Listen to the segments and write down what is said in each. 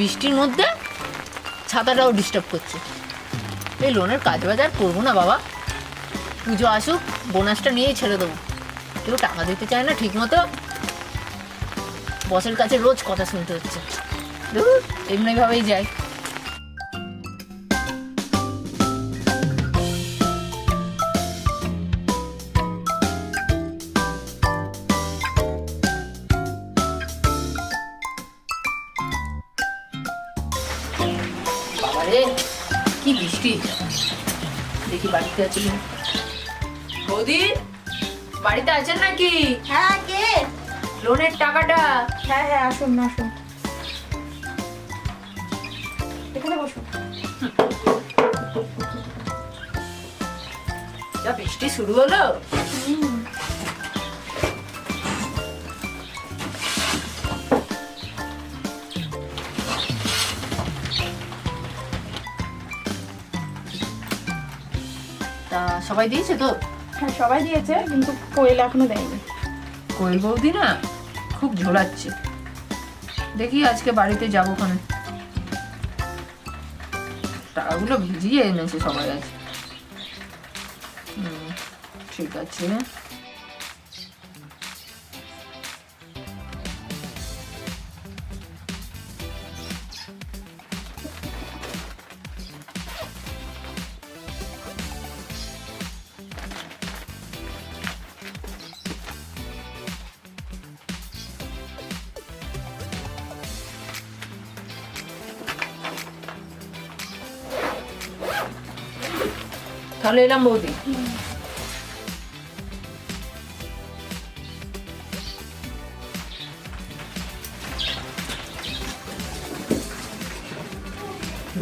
বৃষ্টির মধ্যে ছাতাটাও ডিস্টার্ব করছে। এই লোনের কাজ বাজার করব না বাবা। পুজো আসুক বোনাসটা নিয়েই ছেড়ে দেবো। কেউ টাকা দিতে চায় না ঠিক মতো বসের কাছে রোজ কথা শুনতে হচ্ছে। এমনিভাবেই যাই কি বৃষ্টি? দেখি বাড়িতে আছে বৌদি বাড়িতে আছেন নাকি? হ্যাঁ কে? লোনের টাকাটা। হ্যাঁ হ্যাঁ আসুন না আসুন। এখানে বসুন। যা বৃষ্টি শুরু হলো। তা সবাই দিয়েছে তো? হ্যাঁ সবাই দিয়েছে কিন্তু কোয়েল এখনও দেয়নি। কোয়েল বৌদি না খুব ঝোলাচ্ছে। দেখি আজকে বাড়িতে যাব ওখানে টাকাগুলো ভিজিয়ে এনেছে সবাই আজ। হুম, ঠিক আছে। তাহলে এলাম বৌদি।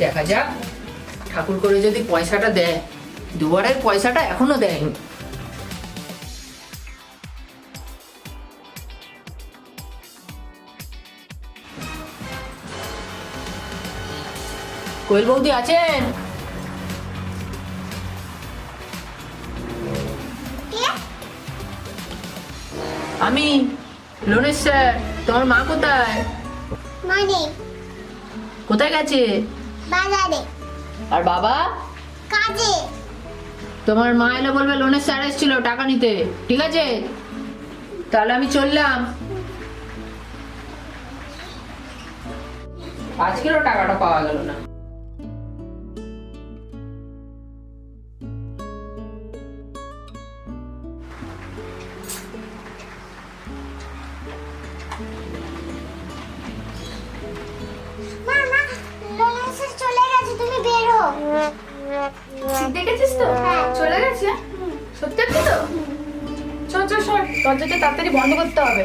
দেখা যাক, ঠাকুর করে যদি পয়সাটা দেয় দুবারের পয়সাটা এখনও দেয়নি। কোয়েল বৌদি আছেন? আমি লোনের স্যার তোমার মা কোথায়? মানে কোথায় গেছে? বাজারে। আর বাবা? কাজে। তোমার মা এলে বলবে লোনের স্যার এসেছিল টাকা নিতে। ঠিক আছে? তাহলে আমি চললাম। আজকেরও টাকাটা পাওয়া গেল না। দেখেছিস তো? হ্যাঁ। চলে গেছে? সত্যি সত্যি তো? চল চল সর। দরজাটা তাড়াতাড়ি বন্ধ করতে হবে।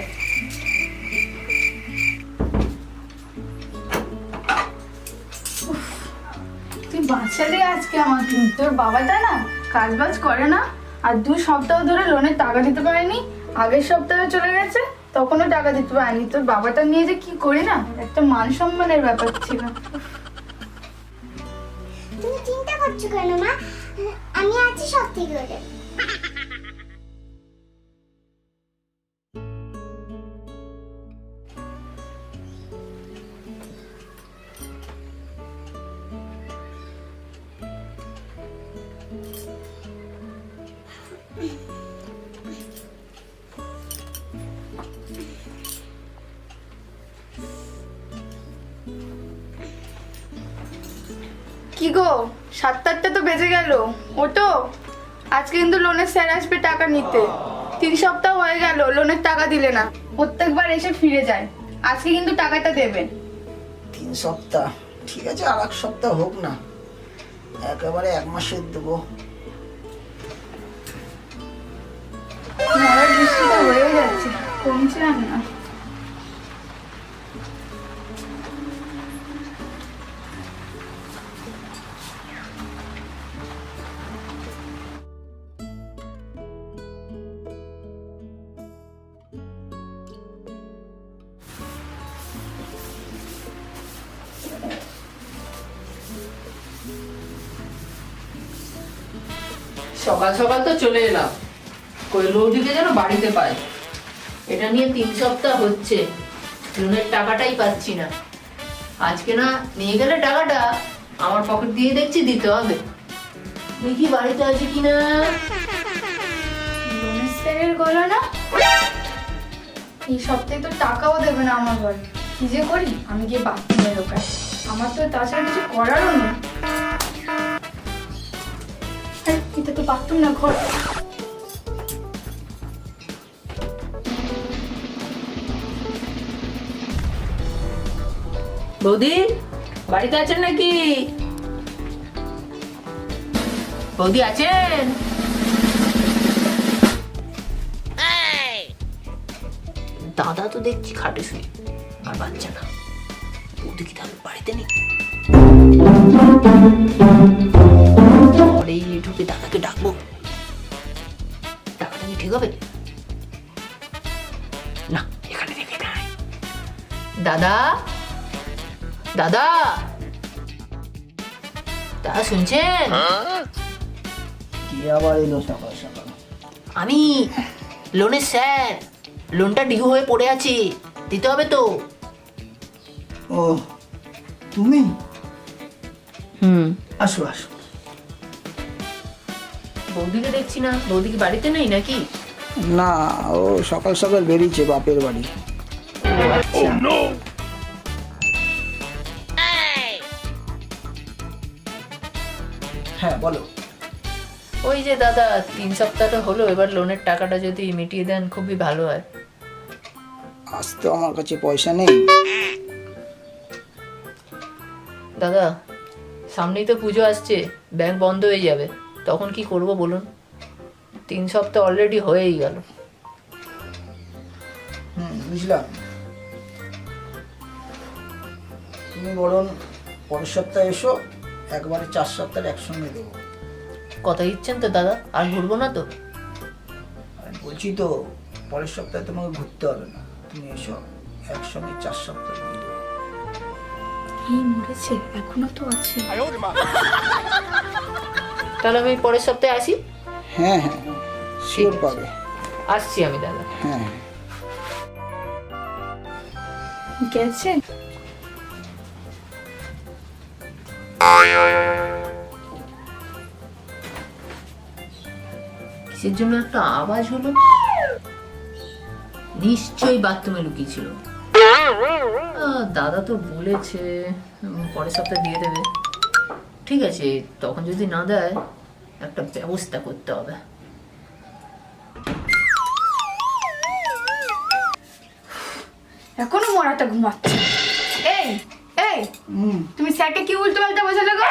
তুই বাঁচালি আজকে আমাকে। তোর বাবাটা না কাজ বাজ করে না। আর দু সপ্তাহ ধরে লোনের টাকা দিতে পারেনি। আগের সপ্তাহে চলে গেছে তখনও টাকা দিতে পারেনি। তোর বাবাটা নিয়ে যে কি করি না? একটা মান সম্মানের ব্যাপার ছিল। করছ কেন মা? আমি আছি সব হয়ে যাবে কি গো? সাতটা আটটা তো বেজে গেল। ওটো আজকে কিন্তু লোনের স্যার আসবে টাকা নিতে। তিন সপ্তাহ হয়ে গেল লোনের টাকা দিলে না। প্রত্যেকবার এসে ফিরে যায়। আজকে কিন্তু টাকাটা দেবেন তিন সপ্তাহ। ঠিক আছে আর এক সপ্তাহ হোক না। একেবারে এক মাসের দেবো। বৃষ্টিটা হয়ে যাচ্ছে কমছে আর না। সকাল সকাল তো চলে এলাম। কোয়েল বৌদিকে যেন বাড়িতে পাই এটা নিয়ে তিন সপ্তাহ হচ্ছে। লোনের টাকাটাই পাচ্ছি না। আজকে না নিয়ে গেলে টাকাটা আমার পকেট দিয়ে দেখছি, দিতে হবে। দেখি বাড়িতে আছে কিনা। গলা না। এই সপ্তাহে তো টাকাও দেবে না আমার ঘরে। কি যে করি? আমি গিয়ে বাথরুমে ঢোকাই আমার তো তাছাড়া কিছু করারও নেই। এটা তো বাথরুম না ঘর। বৌদি বাড়িতে আছেন নাকি? বৌদি আছেন? দাদা তো দেখছি খাটে শুয়ে আর বাচ্চা না। বৌদি কি তাহলে বাড়িতে নেই? ঢুকে দাদাকে ডাকবো। টাকাটা কি ঠিক হবে? না এখানে রেখে দেয় দাদা? দাদা? দাদা শুনছেন? কি আবার এলো সকাল সকাল? আমি লোনের স্যার লোনটা ডিউ হয়ে পড়ে আছি দিতে হবে তো। ও তুমি? হুম। আসো আসো। বৌদিকে দেখছি না বৌদি কি বাড়িতে নেই নাকি? না ও সকাল সকাল বেরিয়েছে বাপের বাড়ি। হ্যাঁ বলো। ওই যে দাদা তিন সপ্তাহটা হলো এবার লোনের টাকাটা যদি মিটিয়ে দেন খুবই ভালো হয়। আজ তো আমার কাছে পয়সা নেই। দাদা সামনেই তো পুজো আসছে ব্যাংক বন্ধ হয়ে যাবে। তখন কি করব বলুন? তিন সপ্তাহ অলরেডি হয়েই গেল। হুম বুঝলাম। তুমি বরং পরের সপ্তাহে এসো একবারে চার সপ্তাহ একসঙ্গে দেবো। কথা দিচ্ছেন তো দাদা আর ঘুরবো না তো। আমি বলছি তো পরের সপ্তাহে তোমাকে ঘুরতে হবে না। তুমি এসো একসঙ্গে চার সপ্তাহ দিয়ে দেবো। এই মরেছে এখনও তো আছে। তাহলে আমি পরের সপ্তাহে আসি? হ্যাঁ হ্যাঁ শিওর পাবে। আসছি আমি দাদা। হ্যাঁ গেছে? কিসের জন্য একটা আওয়াজ হলো? নিশ্চয়ই বাথরুমে লুকিয়েছিল। দাদা তো বলেছে পরের সপ্তাহে দিয়ে দেবে। ঠিক আছে তখন যদি না দেয় একটা ব্যবস্থা করতে হবে। এখনও মরাটা ঘুমাচ্ছে। এই এই তুমি স্যারকে কি উল্টো পাল্টা বোঝালে গো?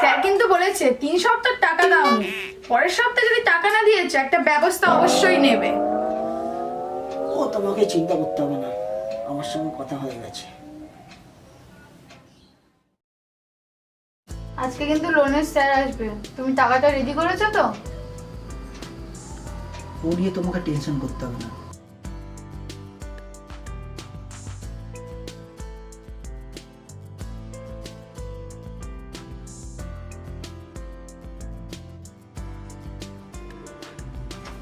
স্যার কিন্তু বলেছে তিন সপ্তাহ টাকা দাওনি পরের সপ্তাহে যদি টাকা না দিয়েছে একটা ব্যবস্থা অবশ্যই নেবে। ও তোমাকে চিন্তা করতে হবে না। আমার সঙ্গে কথা হয়ে গেছে। আজকে কিন্তু লোনের স্যার আসবে। তুমি টাকাটা রেডি করেছ তো? ও নিয়ে তোমাকে টেনশন করতে হবে না।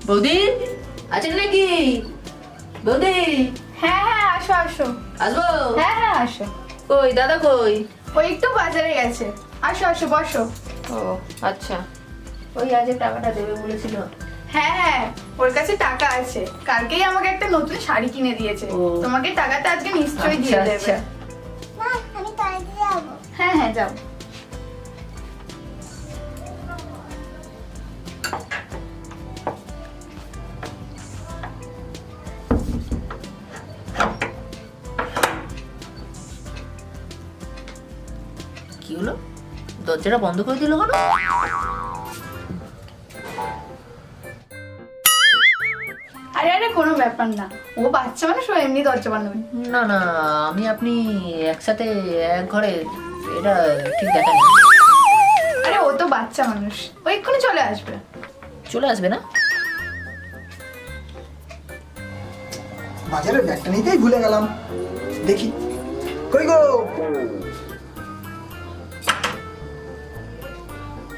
বৌদি আছেন নাকি? বৌদি। হ্যাঁ হ্যাঁ আসো আসো। আসব? হ্যাঁ হ্যাঁ আসো। কই দাদা কই? ওই একটু বাজারে গেছে। আসো আসো বসো। ও আচ্ছা। ওই আজ টাকাটা দেবে বলেছিল। হ্যাঁ হ্যাঁ ওর কাছে টাকা আছে। কালকেই আমাকে একটা নতুন শাড়ি কিনে দিয়েছে। তোমাকে টাকাটা আজকে নিশ্চয়ই দিয়ে আচ্ছা, দেবে। আচ্ছা। মা আমি টয়লেটে যাব। হ্যাঁ হ্যাঁ যাও। দরজাটা বন্ধ করে দিল কেন? আরে আরে কোনো ব্যাপার না। ও বাচ্চা মানুষ ও এমনি দরজা বানাবে না না আমি আপনি একসাথে এক ঘরে এটা ঠিক দেখা না। আরে ও তো বাচ্চা মানুষ। ও এক্ষুনি চলে আসবে। চলে আসবে না? বাজারের ব্যাগটা নিতেই ভুলে গেলাম। দেখি। কই গো?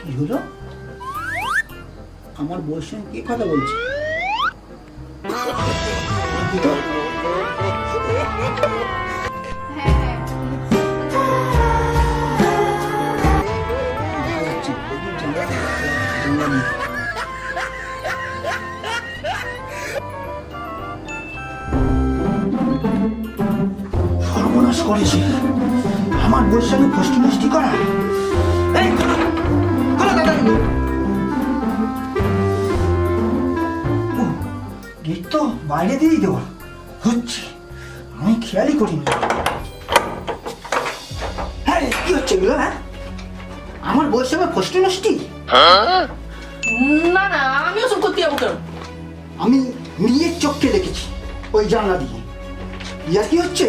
কি আমার বউয়ের সঙ্গে কে কথা বলছি? সর্বনাশ করেছি। আমার বউয়ের সঙ্গে কষ্ট নষ্টি করা? গেট তো বাইরে দিয়েই দেওয়া। হচ্ছে আমি খেয়ালই করিনি। হ্যাঁ কি হচ্ছে এগুলো হ্যাঁ? আমার বউয়ের সঙ্গে ফষ্টি নষ্টি না না আমি ওসব করতে যাব কেন? আমি নিজের চোখকে দেখেছি ওই জানলা দিয়ে। ইয়ার কি হচ্ছে?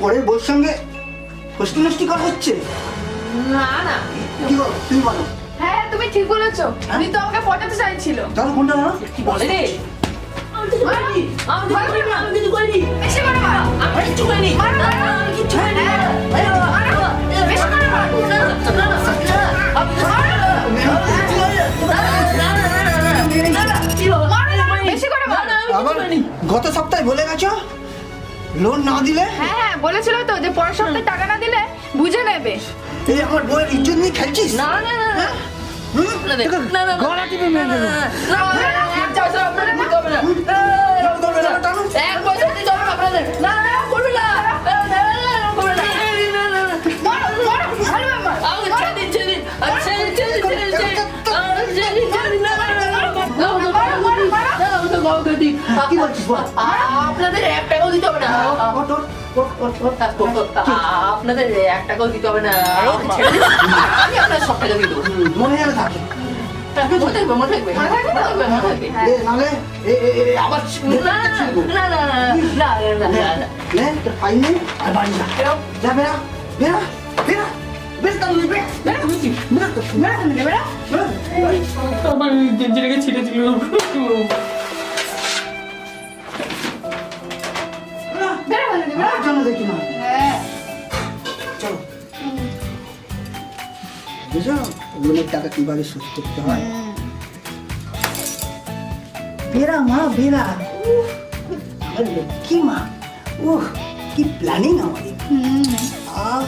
পরের বউয়ের সঙ্গে ফষ্টি নষ্টি করা হচ্ছে? না না। মানে? হ্যাঁ, হ্যাঁ তুমি ঠিক হ্যাঁ? তো আমাকে গত সপ্তাহে বলে গেছো? লোন না দিলে? হ্যাঁ, হ্যাঁ বলেছিল তো যে পরের সপ্তাহে টাকা না দিলে বুঝে নেবে। তুই আমার বউয়ের ইজ্জত নিয়ে খেলছিস আপনাদের না আপনাদের এক ছেড়ে জন্য দেখি না। হ্যাঁ। চলো। বুঝো লোনের টাকা কীভাবে শোধ করতে হয়? বেরা মা বেরা আমার লক্ষ্মী মা। উহ কি প্ল্যানিং আমাদের। আহ।